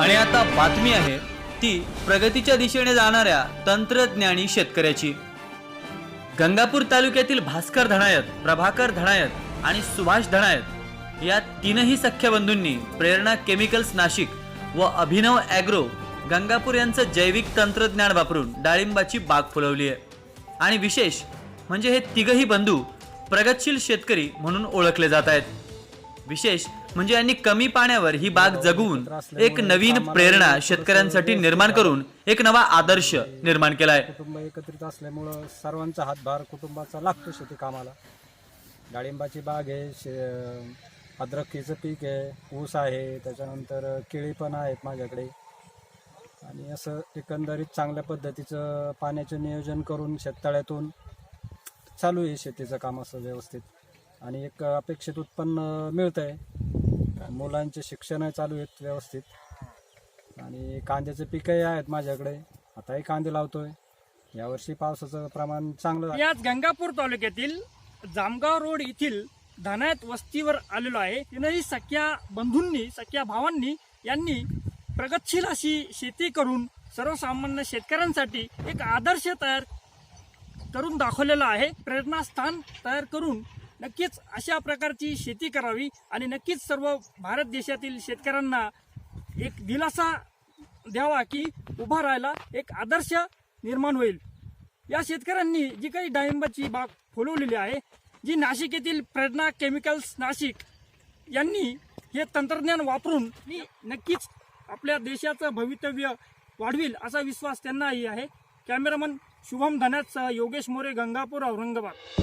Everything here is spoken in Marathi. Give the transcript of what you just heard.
आणि आता बातमी आहे ती प्रगतीच्या दिशेने जाणाऱ्या तंत्रज्ञानी शेतकऱ्याची. गंगापूर तालुक्यातील भास्कर धणायत प्रभाकर धणायत आणि सुभाष धणायत या तीनही सख्या बंधूंनी प्रेरणा केमिकल्स नाशिक व अभिनव ॲग्रो गंगापूर यांचं जैविक तंत्रज्ञान वापरून डाळिंबाची बाग फुलवली आहे. आणि विशेष म्हणजे हे तिघही बंधू प्रगतशील शेतकरी म्हणून ओळखले जात आहेत. विशेष म्हणजे यांनी कमी पाण्यावर ही बाग जगवून एक नवीन प्रेरणा शेतकऱ्यांसाठी निर्माण करून एक नवा आदर्श निर्माण केलाय. कुटुंब एकत्रित असल्यामुळं सर्वांचा हातभार कुटुंबाचा लागतो शेती कामाला. डाळिंबाची बाग आहे शे अद्रकीचं पीक आहे ऊस आहे त्याच्यानंतर केळी पण आहेत माझ्याकडे. आणि असं एकंदरीत चांगल्या पद्धतीचं पाण्याचं नियोजन करून शेततळ्यातून चालू आहे शेतीचं काम असं व्यवस्थित. आणि एक अपेक्षित उत्पन्न मिळतं आहे मुलांचे शिक्षणही चालू आहेत व्यवस्थित. आणि कांद्याचे पिकंही आहेत माझ्याकडे. आताही कांदे लावतोय. यावर्षी पावसाचं प्रमाण चांगलं याच गंगापूर तालुक्यातील जामगाव रोड येथील धानायत वस्तीवर आलेलो आहे. तीनही सख्या बंधूंनी सख्या भावांनी यांनी प्रगतशील अशी शेती करून सर्वसामान्य शेतकऱ्यांसाठी एक आदर्श तयार करून दाखवलेला आहे. प्रेरणास्थान तयार करून नक्कीच अशा प्रकारची शेती करावी आणि नक्कीच सर्व भारत देशातील शेतकऱ्यांना एक दिलासा द्यावा की उभा राहायला एक आदर्श निर्माण होईल. या शेतकऱ्यांनी जी काही डाळिंबाची बाग फुलवलेली आहे जी नाशिक येथील प्रेरणा केमिकल्स नाशिक यांनी हे तंत्रज्ञान वापरून मी नक्कीच आपल्या देशाचं भवितव्य वाढविल असा विश्वास त्यांनाही आहे. कॅमेरामन शुभम धनात योगेश मोरे गंगापूर औरंगाबाद.